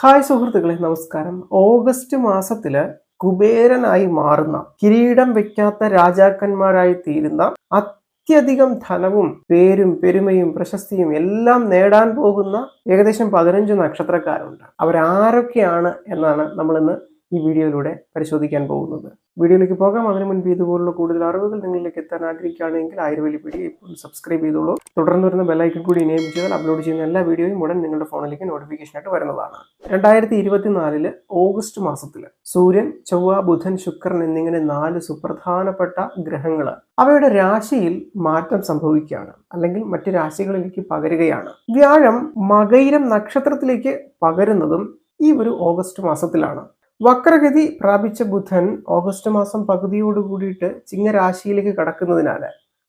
Hi സുഹൃത്തുക്കളെ നമസ്കാരം. August മാസത്തിൽ കുബേരനായി മാറുന്ന കിരീടം വെക്കാത്ത രാജാക്കന്മാരായി തീരുന്ന അത്യധികം ധനവും പേരും പെരുമയും പ്രശസ്തിയും എല്ലാം നേടാൻ പോകുന്ന ഏകദേശം പതിനഞ്ച് നക്ഷത്രക്കാരുണ്ട്. അവരാരൊക്കെയാണ് എന്നാണ് നമ്മൾ ഇന്ന് ഈ വീഡിയോയിലൂടെ പരിശോധിക്കാൻ പോകുന്നത്. വീഡിയോയിലേക്ക് പോകാം. അതിനു മുൻപ് ഇതുപോലുള്ള കൂടുതൽ അറിവുകൾ നിങ്ങളിലേക്ക് എത്താൻ ആഗ്രഹിക്കുകയാണെങ്കിൽ ആയുർവേലി പീഡിയ ഇപ്പോൾ സബ്സ്ക്രൈബ് ചെയ്തോളൂ. തുടർന്ന് വരുന്ന ബെല്ലൈക്കൺ കൂടി ഇനേബിൾ ചെയ്താൽ അപ്ലോഡ് ചെയ്യുന്ന എല്ലാ വീഡിയോയും ഉടൻ നിങ്ങളുടെ ഫോണിലേക്ക് നോട്ടിഫിക്കേഷൻ ആയിട്ട് വരുന്നതാണ്. രണ്ടായിരത്തി ഇരുപത്തിനാലിൽ ഓഗസ്റ്റ് മാസത്തിൽ സൂര്യൻ ചൊവ്വ ബുധൻ ശുക്രൻ എന്നിങ്ങനെ നാല് സുപ്രധാനപ്പെട്ട ഗ്രഹങ്ങൾ അവയുടെ രാശിയിൽ മാറ്റം സംഭവിക്കുകയാണ്. അല്ലെങ്കിൽ മറ്റു രാശികളിലേക്ക് പകരുകയാണ്. വ്യാഴം മകയിരം നക്ഷത്രത്തിലേക്ക് പകരുന്നതും ഈ ഒരു ഓഗസ്റ്റ് മാസത്തിലാണ്. വക്രഗതി പ്രാപിച്ച ബുധൻ ഓഗസ്റ്റ് മാസം പകുതിയോട് കൂടിയിട്ട് ചിങ്ങരാശിയിലേക്ക് കടക്കുന്നതിനാൽ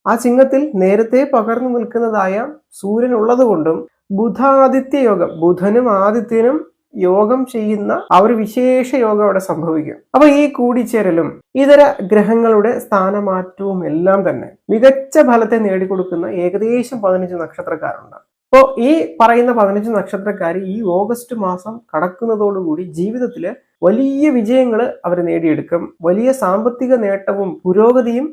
ആ ചിങ്ങത്തിൽ നേരത്തെ പകർന്നു നിൽക്കുന്നതായ സൂര്യൻ ഉള്ളതുകൊണ്ടും ബുധാദിത്യ യോഗം ബുധനും ആദിത്യനും യോഗം ചെയ്യുന്ന ആ ഒരു വിശേഷ യോഗം അവിടെ സംഭവിക്കും. അപ്പൊ ഈ കൂടിച്ചേരലും ഇതര ഗ്രഹങ്ങളുടെ സ്ഥാനമാറ്റവും എല്ലാം തന്നെ മികച്ച ഫലത്തെ നേടിക്കൊടുക്കുന്ന ഏകദേശം പതിനഞ്ച് നക്ഷത്രക്കാരുണ്ട്. അപ്പോൾ ഈ പറയുന്ന പതിനഞ്ച് നക്ഷത്രക്കാർ ഈ ഓഗസ്റ്റ് മാസം കടക്കുന്നതോടുകൂടി ജീവിതത്തിൽ വലിയ വിജയങ്ങൾ അവർ നേടിയെടുക്കും. വലിയ സാമ്പത്തിക നേട്ടവും പുരോഗതിയും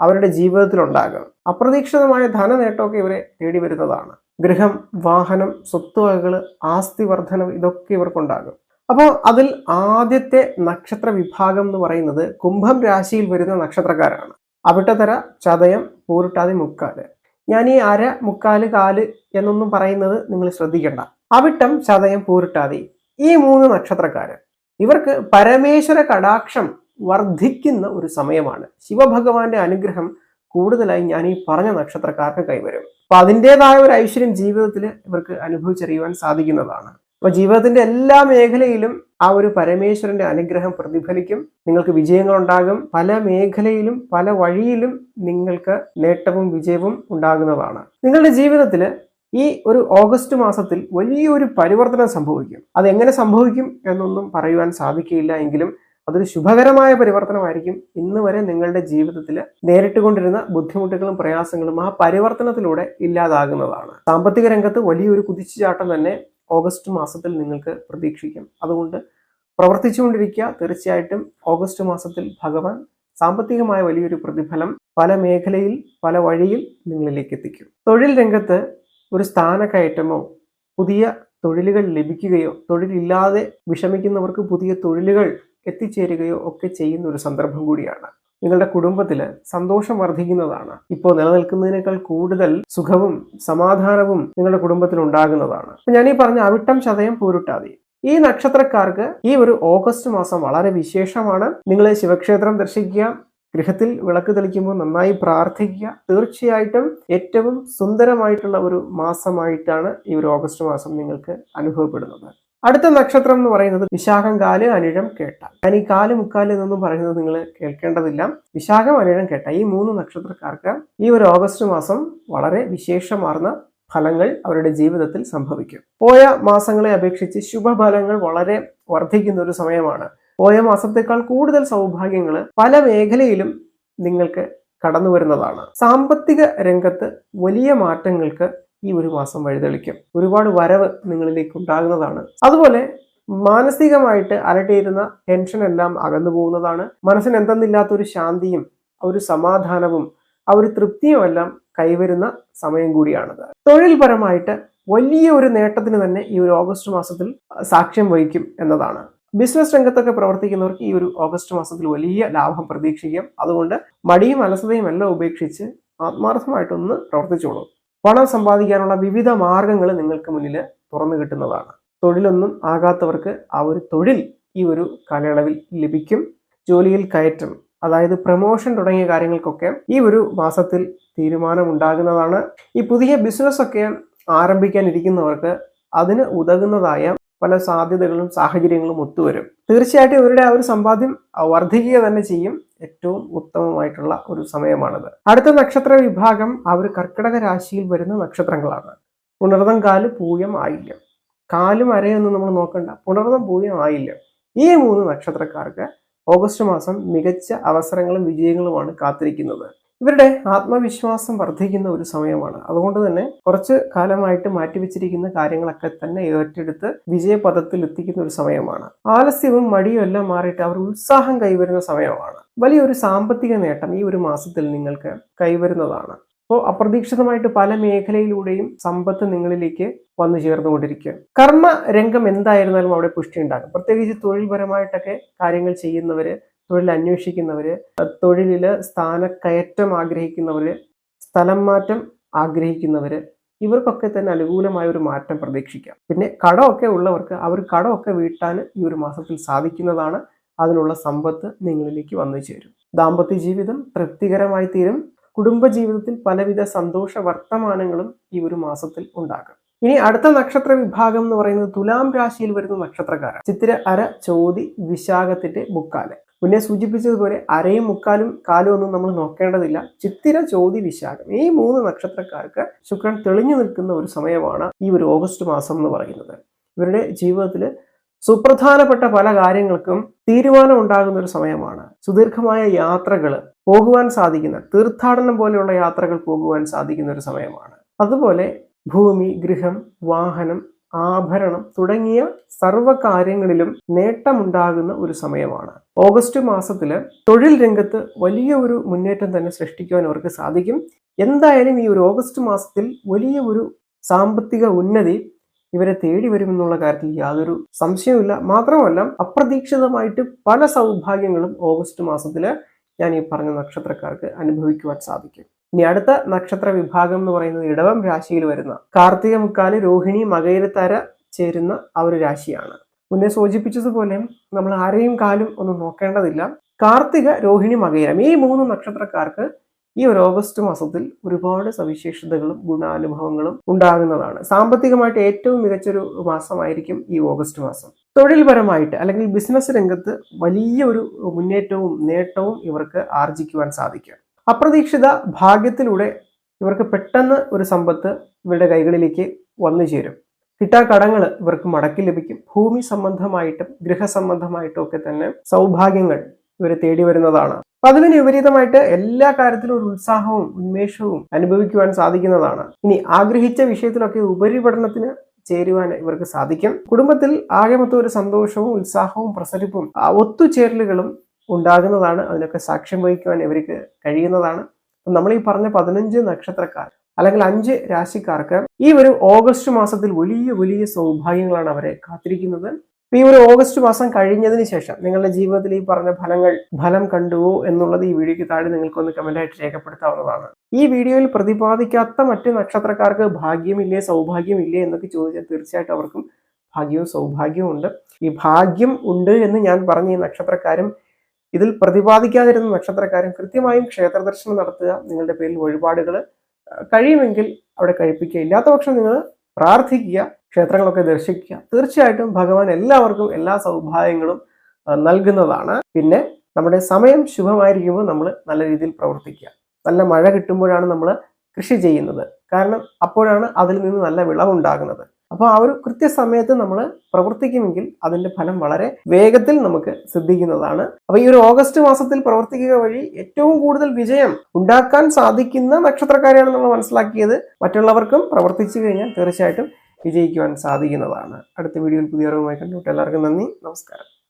അവരുടെ ജീവിതത്തിൽ ഉണ്ടാകും അപ്രതീക്ഷിതമായ ധനനേട്ടമൊക്കെ ഇവരെ തേടി വരുന്നതാണ് ഗൃഹം വാഹനം സ്വത്തുവകകൾ ആസ്തി വർധനം ഇതൊക്കെ ഇവർക്കുണ്ടാകും. അപ്പോൾ അതിൽ ആദ്യത്തെ നക്ഷത്ര വിഭാഗം എന്ന് പറയുന്നത് കുംഭം രാശിയിൽ വരുന്ന നക്ഷത്രക്കാരാണ്. അവിട്ടതര ചതയം പൂരുട്ടാതി മുക്കാൽ. ഞാൻ ഈ അര മുക്കാൽ കാൽ എന്നൊന്നും പറയുന്നത് നിങ്ങൾ ശ്രദ്ധിക്കേണ്ട. അവിട്ടം ചതയം പൂരുട്ടാതി ഈ മൂന്ന് നക്ഷത്രക്കാര്. ഇവർക്ക് പരമേശ്വര കടാക്ഷം വർദ്ധിക്കുന്ന ഒരു സമയമാണ്. ശിവഭഗവാന്റെ അനുഗ്രഹം കൂടുതലായി ഞാൻ ഈ പറഞ്ഞ നക്ഷത്രക്കാർക്ക് കൈവരും. അപ്പൊ അതിന്റെതായ ഒരു ഐശ്വര്യം ജീവിതത്തിൽ ഇവർക്ക് അനുഭവിച്ചറിയുവാൻ സാധിക്കുന്നതാണ്. അപ്പൊ ജീവിതത്തിന്റെ എല്ലാ മേഖലയിലും ആ ഒരു പരമേശ്വരന്റെ അനുഗ്രഹം പ്രതിഫലിക്കും. നിങ്ങൾക്ക് വിജയങ്ങൾ ഉണ്ടാകും പല മേഖലയിലും പല വഴിയിലും നിങ്ങൾക്ക് നേട്ടവും വിജയവും ഉണ്ടാകുന്നതാണ്. നിങ്ങളുടെ ജീവിതത്തിൽ ഈ ഒരു ഓഗസ്റ്റ് മാസത്തിൽ വലിയൊരു പരിവർത്തനം സംഭവിക്കും. അത് എങ്ങനെ സംഭവിക്കും എന്നൊന്നും പറയുവാൻ സാധിക്കില്ല എങ്കിലും അതൊരു ശുഭകരമായ പരിവർത്തനമായിരിക്കും. ഇന്ന് വരെ നിങ്ങളുടെ ജീവിതത്തിൽ നേരിട്ടുകൊണ്ടിരുന്ന ബുദ്ധിമുട്ടുകളും പ്രയാസങ്ങളും ആ പരിവർത്തനത്തിലൂടെ ഇല്ലാതാകുന്നതാണ്. സാമ്പത്തിക രംഗത്ത് വലിയൊരു കുതിച്ചുചാട്ടം തന്നെ ഓഗസ്റ്റ് മാസത്തിൽ നിങ്ങൾക്ക് പ്രതീക്ഷിക്കും. അതുകൊണ്ട് പ്രവർത്തിച്ചുകൊണ്ടിരിക്കുക. തീർച്ചയായിട്ടും ഓഗസ്റ്റ് മാസത്തിൽ ഭഗവാൻ സാമ്പത്തികമായ വലിയൊരു പ്രതിഫലം പല മേഖലയിൽ പല വഴിയിൽ നിങ്ങളിലേക്ക് എത്തിക്കും. തൊഴിൽ രംഗത്ത് ഒരു സ്ഥാനക്കയറ്റമോ പുതിയ തൊഴിലുകൾ ലഭിക്കുകയോ തൊഴിലില്ലാതെ വിഷമിക്കുന്നവർക്ക് പുതിയ തൊഴിലുകൾ എത്തിച്ചേരുകയോ ഒക്കെ ചെയ്യുന്ന ഒരു സന്ദർഭം കൂടിയാണ്. നിങ്ങളുടെ കുടുംബത്തിൽ സന്തോഷം വർദ്ധിക്കുന്നതാണ്. ഇപ്പോൾ നിലനിൽക്കുന്നതിനേക്കാൾ കൂടുതൽ സുഖവും സമാധാനവും നിങ്ങളുടെ കുടുംബത്തിൽ ഉണ്ടാകുന്നതാണ്. ഞാൻ ഈ പറഞ്ഞ അവിട്ടം ചതയം പൂരുട്ടാതി. ഈ നക്ഷത്രക്കാർക്ക് ഈ ഒരു ഓഗസ്റ്റ് മാസം വളരെ വിശേഷമാണ്. നിങ്ങൾ ശിവക്ഷേത്രം ദർശിക്കുക ഗൃഹത്തിൽ വിളക്ക് തെളിക്കുമ്പോൾ നന്നായി പ്രാർത്ഥിക്കുക. തീർച്ചയായിട്ടും ഏറ്റവും സുന്ദരമായിട്ടുള്ള ഒരു മാസമായിട്ടാണ് ഈ ഒരു ഓഗസ്റ്റ് മാസം നിങ്ങൾക്ക് അനുഭവപ്പെടുന്നത്. അടുത്ത നക്ഷത്രം എന്ന് പറയുന്നത് വിശാഖം കാൽ അനിഴം കേട്ട ഞാൻ ഈ കാൽ മുക്കാൽ എന്നൊന്നും പറയുന്നത് നിങ്ങൾ കേൾക്കേണ്ടതില്ല. വിശാഖം അനിഴം കേട്ട ഈ മൂന്ന് നക്ഷത്രക്കാർക്ക് ഈ ഒരു ഓഗസ്റ്റ് മാസം വളരെ വിശേഷമാർന്ന ഫലങ്ങൾ അവരുടെ ജീവിതത്തിൽ സംഭവിക്കും. പോയ മാസങ്ങളെ അപേക്ഷിച്ച് ശുഭഫലങ്ങൾ വളരെ വർദ്ധിക്കുന്ന ഒരു സമയമാണ്. പോയ മാസത്തേക്കാൾ കൂടുതൽ സൗഭാഗ്യങ്ങൾ പല മേഖലയിലും നിങ്ങൾക്ക് കടന്നു വരുന്നതാണ്. സാമ്പത്തിക രംഗത്ത് വലിയ മാറ്റങ്ങൾക്ക് ഈ ഒരു മാസം വഴിതെളിക്കും. ഒരുപാട് വരവ് നിങ്ങളിലേക്ക് ഉണ്ടാകുന്നതാണ്. അതുപോലെ മാനസികമായിട്ട് അലട്ടിയിരുന്ന ടെൻഷൻ എല്ലാം അകന്നു പോകുന്നതാണ്. മനസ്സിന് എന്തെന്നില്ലാത്ത ഒരു ശാന്തിയും ഒരു സമാധാനവും ആ ഒരു തൃപ്തിയും എല്ലാം കൈവരുന്ന സമയം കൂടിയാണത്. തൊഴിൽപരമായിട്ട് വലിയ ഒരു നേട്ടത്തിന് തന്നെ ഈ ഒരു ഓഗസ്റ്റ് മാസത്തിൽ സാക്ഷ്യം വഹിക്കും എന്നതാണ്. ബിസിനസ് രംഗത്തൊക്കെ പ്രവർത്തിക്കുന്നവർക്ക് ഈ ഒരു ഓഗസ്റ്റ് മാസത്തിൽ വലിയ ലാഭം പ്രതീക്ഷിക്കാം. അതുകൊണ്ട് മടിയും അലസതയും എല്ലാം ഉപേക്ഷിച്ച് ആത്മാർത്ഥമായിട്ടൊന്ന് പ്രവർത്തിച്ചോളൂ. പണം സമ്പാദിക്കാനുള്ള വിവിധ മാർഗങ്ങൾ നിങ്ങൾക്ക് മുന്നിൽ തുറന്നു കിട്ടുന്നതാണ്. തൊഴിലൊന്നും ആകാത്തവർക്ക് ആ ഒരു തൊഴിൽ ഈ ഒരു കാലയളവിൽ ലഭിക്കും. ജോലിയിൽ കയറ്റം അതായത് പ്രൊമോഷൻ തുടങ്ങിയ കാര്യങ്ങൾക്കൊക്കെ ഈ ഒരു മാസത്തിൽ തീരുമാനം ഉണ്ടാകുന്നതാണ് ഈ പുതിയ ബിസിനസ്സൊക്കെ ആരംഭിക്കാനിരിക്കുന്നവർക്ക് അതിന് ഉതകുന്നതായ പല സാധ്യതകളും സാഹചര്യങ്ങളും ഒത്തുവരും. തീർച്ചയായിട്ടും ഇവരുടെ ആ ഒരു സമ്പാദ്യം വർദ്ധിക്കുക തന്നെ ചെയ്യും. ഏറ്റവും ഉത്തമമായിട്ടുള്ള ഒരു സമയമാണിത്. അടുത്ത നക്ഷത്ര വിഭാഗം അവർ കർക്കിടക രാശിയിൽ വരുന്ന നക്ഷത്രങ്ങളാണ്. പുണർതം കാൽ പൂയം ആയില്യം. കാലും അരയൊന്നും നമ്മൾ നോക്കണ്ട. പുണർതം പൂയം ആയില്യം. ഈ മൂന്ന് നക്ഷത്രക്കാർക്ക് ഓഗസ്റ്റ് മാസം മികച്ച അവസരങ്ങളും വിജയങ്ങളുമാണ് കാത്തിരിക്കുന്നത്. ഇവരുടെ ആത്മവിശ്വാസം വർദ്ധിക്കുന്ന ഒരു സമയമാണ്. അതുകൊണ്ട് തന്നെ കുറച്ച് കാലമായിട്ട് മാറ്റിവെച്ചിരിക്കുന്ന കാര്യങ്ങളൊക്കെ തന്നെ ഏറ്റെടുത്ത് വിജയപഥത്തിൽ എത്തിക്കുന്ന ഒരു സമയമാണ്. ആലസ്യവും മടിയും എല്ലാം മാറിയിട്ട് അവർ ഉത്സാഹം കൈവരുന്ന സമയമാണ്. വലിയൊരു സാമ്പത്തിക നേട്ടം ഈ ഒരു മാസത്തിൽ നിങ്ങൾക്ക് കൈവരുന്നതാണ്. അപ്പോൾ അപ്രതീക്ഷിതമായിട്ട് പല മേഖലയിലൂടെയും സമ്പത്ത് നിങ്ങളിലേക്ക് വന്നു ചേർന്നുകൊണ്ടിരിക്കുക കർമ്മ രംഗം എന്തായിരുന്നാലും അവിടെ പുഷ്ടി ഉണ്ടാകും. പ്രത്യേകിച്ച് തൊഴിൽപരമായിട്ടൊക്കെ കാര്യങ്ങൾ ചെയ്യുന്നവര് തൊഴിൽ അന്വേഷിക്കുന്നവർ തൊഴിലിൽ സ്ഥാനക്കയറ്റം ആഗ്രഹിക്കുന്നവർ സ്ഥലം മാറ്റം ആഗ്രഹിക്കുന്നവർ ഇവർക്കൊക്കെ തന്നെ അനുകൂലമായ ഒരു മാറ്റം പ്രതീക്ഷിക്കാം. പിന്നെ കടമൊക്കെ ഉള്ളവർക്ക് അവർ കടമൊക്കെ വീട്ടാൻ ഈ ഒരു മാസത്തിൽ സാധിക്കുന്നതാണ് അതിനുള്ള സമ്പത്ത് നിങ്ങളിലേക്ക് വന്നു ചേരും. ദാമ്പത്യ ജീവിതം തൃപ്തികരമായി തീരും. കുടുംബജീവിതത്തിൽ പലവിധ സന്തോഷ വർത്തമാനങ്ങളും ഈ ഒരു മാസത്തിൽ ഉണ്ടാകും. ഇനി അടുത്ത നക്ഷത്ര വിഭാഗം എന്ന് പറയുന്നത് തുലാം രാശിയിൽ വരുന്ന നക്ഷത്രക്കാരാണ്. ചിത്തിര അര ചോതി വിശാഖത്തിന്റെ മുക്കാൽ. മുന്നേ സൂചിപ്പിച്ചതുപോലെ അരയും മുക്കാലും കാലും ഒന്നും നമ്മൾ നോക്കേണ്ടതില്ല. ചിത്തിര ചോതി വിശാഖം ഈ മൂന്ന് നക്ഷത്രക്കാർക്ക് ശുക്രൻ തെളിഞ്ഞു നിൽക്കുന്ന ഒരു സമയമാണ് ഈ ഒരു ഓഗസ്റ്റ് മാസം എന്ന് പറയുന്നത്. ഇവരുടെ ജീവിതത്തിൽ സുപ്രധാനപ്പെട്ട പല കാര്യങ്ങൾക്കും തീരുമാനം ഉണ്ടാകുന്ന ഒരു സമയമാണ്. സുദീർഘമായ യാത്രകൾ പോകുവാൻ സാധിക്കുന്ന തീർത്ഥാടനം പോലെയുള്ള യാത്രകൾ പോകുവാൻ സാധിക്കുന്ന ഒരു സമയമാണ്. അതുപോലെ ഭൂമി ഗൃഹം വാഹനം ആഭരണം തുടങ്ങിയ സർവകാര്യങ്ങളിലും നേട്ടമുണ്ടാകുന്ന ഒരു സമയമാണ്. ഓഗസ്റ്റ് മാസത്തിൽ തൊഴിൽ രംഗത്ത് വലിയ ഒരു മുന്നേറ്റം തന്നെ സൃഷ്ടിക്കുവാൻ അവർക്ക് സാധിക്കും. എന്തായാലും ഈ ഒരു ഓഗസ്റ്റ് മാസത്തിൽ വലിയ ഒരു സാമ്പത്തിക ഉന്നതി ഇവരെ തേടി വരുമെന്നുള്ള കാര്യത്തിൽ യാതൊരു സംശയവുമില്ല. മാത്രമല്ല അപ്രതീക്ഷിതമായിട്ട് പല സൗഭാഗ്യങ്ങളും ഓഗസ്റ്റ് മാസത്തിൽ ഞാൻ ഈ പറഞ്ഞ നക്ഷത്രക്കാർക്ക് അനുഭവിക്കുവാൻ സാധിക്കും. ഇനി അടുത്ത നക്ഷത്ര വിഭാഗം എന്ന് പറയുന്നത് ഇടവം രാശിയിൽ വരുന്ന കാർത്തിക മുക്കാൽ രോഹിണി മകയിരത്തര ചേരുന്ന ആ ഒരു രാശിയാണ്. മുന്നേ സൂചിപ്പിച്ചതുപോലെ നമ്മൾ ആരെയും കാലും ഒന്നും നോക്കേണ്ടതില്ല. കാർത്തിക രോഹിണി മകയിരം ഈ മൂന്ന് നക്ഷത്രക്കാർക്ക് ഈ ഒരു ഓഗസ്റ്റ് മാസത്തിൽ ഒരുപാട് സവിശേഷതകളും ഗുണാനുഭവങ്ങളും ഉണ്ടാകുന്നതാണ്. സാമ്പത്തികമായിട്ട് ഏറ്റവും മികച്ചൊരു മാസമായിരിക്കും ഈ ഓഗസ്റ്റ് മാസം. തൊഴിൽപരമായിട്ട് അല്ലെങ്കിൽ ബിസിനസ് രംഗത്ത് വലിയ ഒരു മുന്നേറ്റവും നേട്ടവും ഇവർക്ക് ആർജിക്കുവാൻ സാധിക്കും. അപ്രതീക്ഷിത ഭാഗ്യത്തിലൂടെ ഇവർക്ക് പെട്ടെന്ന് ഒരു സമ്പത്ത് ഇവരുടെ കൈകളിലേക്ക് വന്നു ചേരും. കിട്ടാ കടങ്ങൾ ഇവർക്ക് മടക്കി ലഭിക്കും. ഭൂമി സംബന്ധമായിട്ടും ഗൃഹസംബന്ധമായിട്ടും ഒക്കെ തന്നെ സൗഭാഗ്യങ്ങൾ ഇവരെ തേടി വരുന്നതാണ്. അപ്പൊ അതിന് വിപരീതമായിട്ട് എല്ലാ കാര്യത്തിലും ഒരു ഉത്സാഹവും ഉന്മേഷവും അനുഭവിക്കുവാൻ സാധിക്കുന്നതാണ്. ഇനി ആഗ്രഹിച്ച വിഷയത്തിലൊക്കെ ഉപരിപഠനത്തിന് ചേരുവാൻ ഇവർക്ക് സാധിക്കും. കുടുംബത്തിൽ ആകെ മൊത്തം ഒരു സന്തോഷവും ഉത്സാഹവും പ്രസരിപ്പും ഒത്തുചേരലുകളും ഉണ്ടാകുന്നതാണ് അതിനൊക്കെ സാക്ഷ്യം വഹിക്കുവാൻ ഇവർക്ക് കഴിയുന്നതാണ്. നമ്മൾ ഈ പറഞ്ഞ പതിനഞ്ച് നക്ഷത്രക്കാർ അല്ലെങ്കിൽ അഞ്ച് രാശിക്കാർക്ക് ഈ ഒരു ഓഗസ്റ്റ് മാസത്തിൽ വലിയ വലിയ സൗഭാഗ്യങ്ങളാണ് അവരെ കാത്തിരിക്കുന്നത്. ഈ ഒരു ഓഗസ്റ്റ് മാസം കഴിഞ്ഞതിന് ശേഷം നിങ്ങളുടെ ജീവിതത്തിൽ ഈ പറഞ്ഞ ഫലങ്ങൾ ഫലം കണ്ടുവോ എന്നുള്ളത് ഈ വീഡിയോയ്ക്ക് താഴെ നിങ്ങൾക്കൊന്ന് കമന്റായിട്ട് രേഖപ്പെടുത്താവുന്നതാണ്. ഈ വീഡിയോയിൽ പ്രതിപാദിക്കാത്ത മറ്റ് നക്ഷത്രക്കാർക്ക് ഭാഗ്യമില്ലേ സൗഭാഗ്യമില്ലേ എന്നൊക്കെ ചോദിച്ചാൽ തീർച്ചയായിട്ടും അവർക്കും ഭാഗ്യവും സൗഭാഗ്യവും ഉണ്ട്. ഈ ഭാഗ്യം ഉണ്ട് എന്ന് ഞാൻ പറഞ്ഞ ഈ നക്ഷത്രക്കാരും ഇതിൽ പ്രതിപാദിക്കാതിരുന്ന നക്ഷത്രക്കാരൻ കൃത്യമായും ക്ഷേത്ര ദർശനം നടത്തുക നിങ്ങളുടെ പേരിൽ വഴിപാടുകൾ കഴിയുമെങ്കിൽ അവിടെ കഴിപ്പിക്കുക. ഇല്ലാത്ത പക്ഷം നിങ്ങൾ പ്രാർത്ഥിക്കുക ക്ഷേത്രങ്ങളൊക്കെ ദർശിക്കുക. തീർച്ചയായിട്ടും ഭഗവാൻ എല്ലാവർക്കും എല്ലാ സൗഭാഗ്യങ്ങളും നൽകുന്നതാണ്. പിന്നെ നമ്മുടെ സമയം ശുഭമായിരിക്കുമ്പോൾ നമ്മൾ നല്ല രീതിയിൽ പ്രവർത്തിക്കുക. നല്ല മഴ കിട്ടുമ്പോഴാണ് നമ്മൾ കൃഷി ചെയ്യുന്നത്. കാരണം അപ്പോഴാണ് അതിൽ നിന്ന് നല്ല വിളവുണ്ടാകുന്നത്. അപ്പോൾ ആ ഒരു കൃത്യസമയത്ത് നമ്മൾ പ്രവർത്തിക്കുമെങ്കിൽ അതിന്റെ ഫലം വളരെ വേഗത്തിൽ നമുക്ക് സിദ്ധിക്കുന്നതാണ്. അപ്പോൾ ഈ ഒരു ഓഗസ്റ്റ് മാസത്തിൽ പ്രവർത്തിക്കുക വഴി ഏറ്റവും കൂടുതൽ വിജയം ഉണ്ടാക്കാൻ സാധിക്കുന്ന നക്ഷത്രക്കാരെയാണ് നമ്മൾ മനസ്സിലാക്കിയത് മറ്റുള്ളവർക്കും പ്രവർത്തിച്ചു കഴിഞ്ഞാൽ തീർച്ചയായിട്ടും വിജയിക്കുവാൻ സാധിക്കുന്നതാണ്. അടുത്ത വീഡിയോയിൽ പുതിയ അറിവുമായി കണ്ടുകൊണ്ട് എല്ലാവർക്കും നന്ദി. നമസ്കാരം.